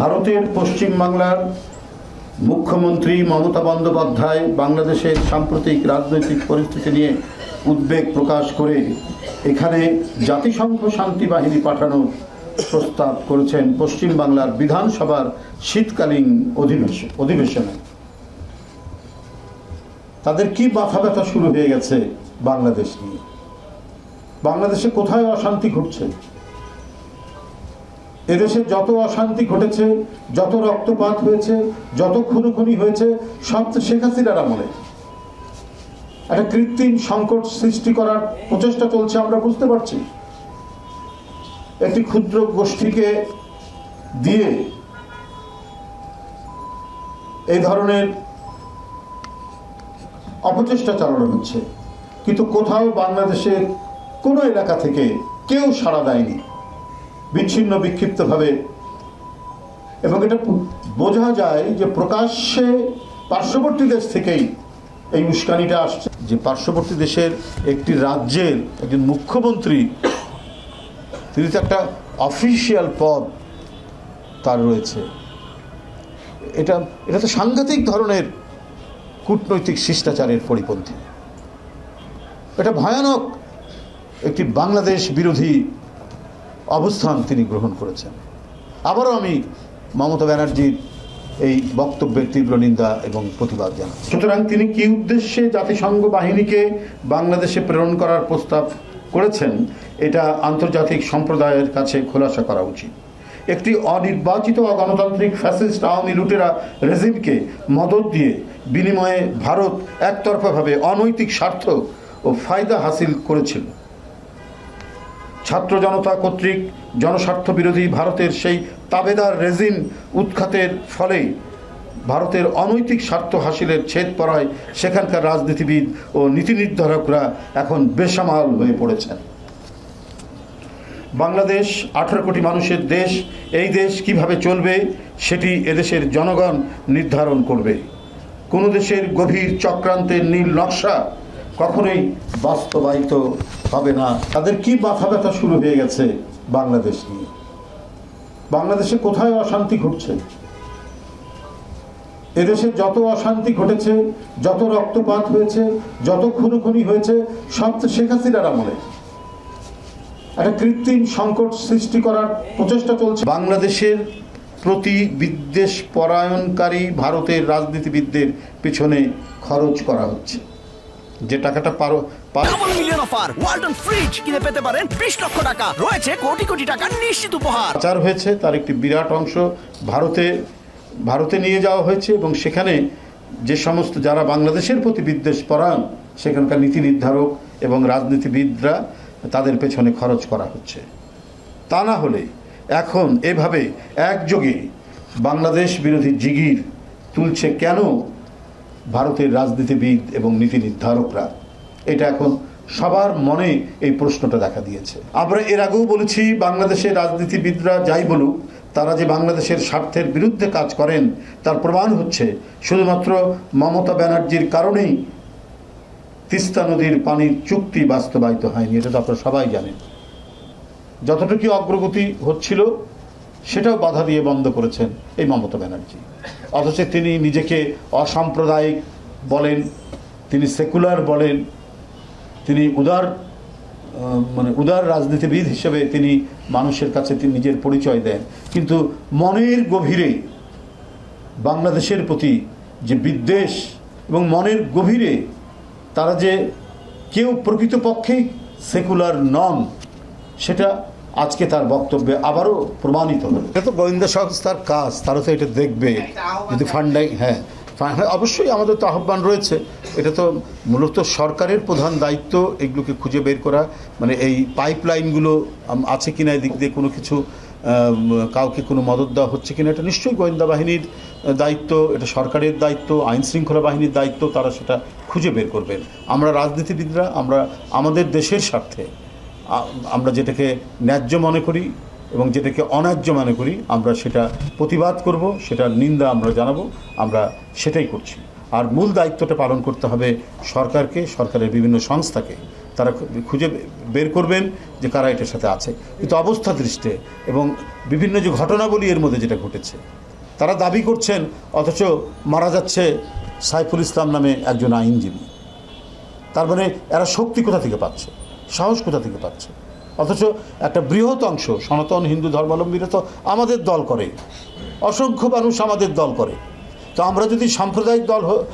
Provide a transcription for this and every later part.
ভারতের পশ্চিম বাংলার মুখ্যমন্ত্রী মমতা বন্দ্যোপাধ্যায় বাংলাদেশের সাম্প্রতিক রাজনৈতিক পরিস্থিতি নিয়ে উদ্বেগ প্রকাশ করে এখানে জাতিসংঘ শান্তি বাহিনী পাঠানোর প্রস্তাব করেছেন পশ্চিম বাংলার বিধানসভার শীতকালীন অধিবেশন অধিবেশনে। তাদের কি মাথা ব্যথা শুরু হয়ে গেছে বাংলাদেশ নিয়ে? বাংলাদেশে কোথায় অশান্তি ঘটছে? এদেশে যত অশান্তি ঘটেছে, যত রক্তপাত হয়েছে, যত খুনোখুনি হয়েছে, সব তো শেখ হাসিনার আমলে। একটা কৃত্রিম সংকট সৃষ্টি করার প্রচেষ্টা চলছে, আমরা বুঝতে পারছি। একটি ক্ষুদ্র গোষ্ঠীকে দিয়ে এই ধরনের অপচেষ্টা চালানো হচ্ছে। কিন্তু কোথাও বাংলাদেশের কোনো এলাকা থেকে কেউ সাড়া দেয়নি। বিচ্ছিন্ন বিক্ষিপ্তভাবে। এবং এটা বোঝা যায় যে প্রকাশ্যে পার্শ্ববর্তী দেশ থেকেই এই উস্কানিটা আসছে। যে পার্শ্ববর্তী দেশের একটি রাজ্যের একজন মুখ্যমন্ত্রী, তিনি তো একটা অফিসিয়াল পদ তার রয়েছে। এটা এটা তো সাংঘাতিক ধরনের কূটনৈতিক শিষ্টাচারের পরিপন্থী। এটা ভয়ানক একটি বাংলাদেশ বিরোধী অবস্থান তিনি গ্রহণ করেছেন। আবারও আমি মমতা ব্যানার্জির এই বক্তব্যের তীব্র নিন্দা এবং প্রতিবাদ জানাচ্ছি। সুতরাং তিনি কি উদ্দেশ্যে জাতিসংঘ বাহিনীকে বাংলাদেশে প্রেরণ করার প্রস্তাব করেছেন, এটা আন্তর্জাতিক সম্প্রদায়ের কাছে খোলাসা করা উচিত। একটি অনির্বাচিত অগণতান্ত্রিক ফ্যাসিস্ট আওয়ামী লুটেরা রেজিমকে মদত দিয়ে বিনিময়ে ভারত একতরফাভাবে অনৈতিক স্বার্থ ও ফায়দা হাসিল করেছিল। ছাত্র জনতা কর্তৃক জনস্বার্থ বিরোধী ভারতের সেই তাবেদার রেজিম উৎখাতের ফলে ভারতের অনৈতিক স্বার্থ হাসিলের ছেদ পড়ায় সেখানকার রাজনীতিবিদ ও নীতি নির্ধারকরা এখন বেসামাল হয়ে পড়েছেন। বাংলাদেশ, আঠারো কোটি মানুষের দেশ, এই দেশ কীভাবে চলবে সেটি এদেশের জনগণ নির্ধারণ করবে। কোনো দেশের গভীর চক্রান্তের নীল নকশা কখনোই বাস্তবায়িত হবে না। তাদের কি মাথা ব্যথা শুরু হয়ে গেছে বাংলাদেশ নিয়ে? বাংলাদেশে কোথায় অশান্তি ঘটছে? এদেশে যত অশান্তি ঘটেছে, যত রক্তপাত হয়েছে, যত খুনোখুনি হয়েছে, সব তো শেখ হাসিনার আমলে। একটা কৃত্রিম সংকট সৃষ্টি করার প্রচেষ্টা চলছে। বাংলাদেশের প্রতি বিদ্বেষ পরায়ণকারী ভারতের রাজনীতিবিদদের পেছনে খরচ করা হচ্ছে। যে টাকাটা পারো double million offer Walton fridge কিনে পেতে পারেন বিশ লক্ষ টাকা। রয়েছে কোটি কোটি টাকার নিশ্চিত উপহার। পাচার হয়েছে তার একটি বিরাট অংশ ভারতে ভারতে নিয়ে যাওয়া হয়েছে এবং সেখানে যে সমস্ত যারা বাংলাদেশের প্রতি বিদ্বেষ পরায়ণ সেখানকার নীতি নির্ধারক এবং রাজনীতিবিদরা তাদের পেছনে খরচ করা হচ্ছে। তা না হলে এখন এভাবে একযোগে বাংলাদেশ বিরোধী জিগির তুলছে কেন? ভারতের রাজনীতিবিদ এবং নীতি নির্ধারকরা। এটা এখন সবার মনে এই প্রশ্নটা দেখা দিয়েছে। আমরা এর আগেও বলেছি, বাংলাদেশের রাজনীতিবিদরা যাই বলুক, তারা যে বাংলাদেশের স্বার্থের বিরুদ্ধে কাজ করেন, তার প্রমাণ হচ্ছে শুধুমাত্র মমতা ব্যানার্জির কারণেই তিস্তা নদীর পানির চুক্তি বাস্তবায়িত হয়নি। এটা তো আপনারা সবাই জানেন। যতটুকু অগ্রগতি হচ্ছিল সেটাও বাধা দিয়ে বন্ধ করেছেন এই মমতা ব্যানার্জি। অথচ তিনি নিজেকে অসাম্প্রদায়িক বলেন, তিনি সেকুলার বলেন, তিনি উদার মানে উদার রাজনীতিবিদ হিসেবে তিনি মানুষের কাছে তিনি নিজের পরিচয় দেন। কিন্তু মনের গভীরে বাংলাদেশের প্রতি যে বিদ্বেষ এবং মনের গভীরে তারা যে কেউ প্রকৃতপক্ষেই সেকুলার নন, সেটা আজকে তার বক্তব্যে আবারও প্রমাণিত হলো। এটা তো গোয়েন্দা সংস্থার কাজ তারা তো এটা দেখবে। যদি ফান্ডাই হ্যাঁ। ফা- হ্যাঁ অবশ্যই আমাদের তো আহ্বান রয়েছে। এটা তো মূলত সরকারের প্রধান দায়িত্ব এগুলোকে খুঁজে বের করা। মানে এই পাইপলাইনগুলো আছে কিনা এদিক দিয়ে কোনো কিছু কাউকে কোনো মদত দেওয়া হচ্ছে কিনা এটা নিশ্চয়ই গোয়েন্দা বাহিনীর দায়িত্ব এটা সরকারের দায়িত্ব আইন শৃঙ্খলা বাহিনীর দায়িত্ব তারা সেটা খুঁজে বের করবেন। আমরা রাজনীতিবিদরা আমরা আমাদের দেশের স্বার্থে আমরা যেটাকে ন্যায্য মনে করি এবং যেটাকে অন্যায্য মনে করি, আমরা সেটা প্রতিবাদ করব সেটা নিন্দা আমরা জানাব, আমরা সেটাই করছি। আর মূল দায়িত্বটা পালন করতে হবে সরকারকে, সরকারের বিভিন্ন সংস্থাকে। তারা খুঁজে বের করবেন যে কারা এটার সাথে আছে। কিন্তু অবস্থা দৃষ্টে এবং বিভিন্ন যে ঘটনাবলী এর মধ্যে যেটা ঘটেছে, তারা দাবি করছেন, অথচ মারা যাচ্ছে সাইফুল ইসলাম নামে একজন আইনজীবী। তার মানে এরা শক্তি কোথা থেকে পাচ্ছে? সাহস কোথা থেকে পাচ্ছে? অথচ একটা বৃহৎ অংশ, সনাতন, হিন্দু, ধর্মাবলম্বীরা তো আমাদের দল করে। অসংখ্য মানুষ আমাদের দল করে। তো আমরা যদি সাম্প্রদায়িক দল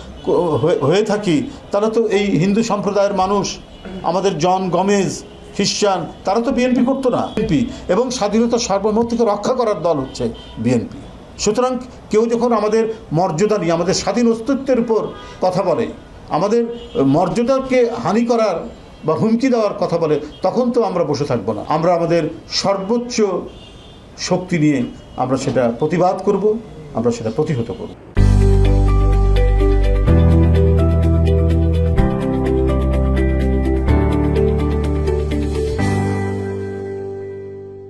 হয়ে- থাকি তাহলে তো এই হিন্দু সম্প্রদায়ের মানুষ। আমাদের জন গমেজ খ্রিস্টান তারা তো বিএনপি করতো না। বিএনপি এবং স্বাধীনতা সার্বভৌমত্বকে রক্ষা করার দল হচ্ছে বিএনপি। সুতরাং কেউ যখন আমাদের মর্যাদা নিয়ে, আমাদের স্বাধীন অস্তিত্বের উপর কথা বলে, আমাদের মর্যাদাকে হানি করার বা হুমকি দেওয়ার কথা বলে, তখন তো আমরা বসে থাকব না। আমরা আমাদের সর্বোচ্চ শক্তি নিয়ে আমরা সেটা প্রতিবাদ করব, আমরা সেটা প্রতিহত করব।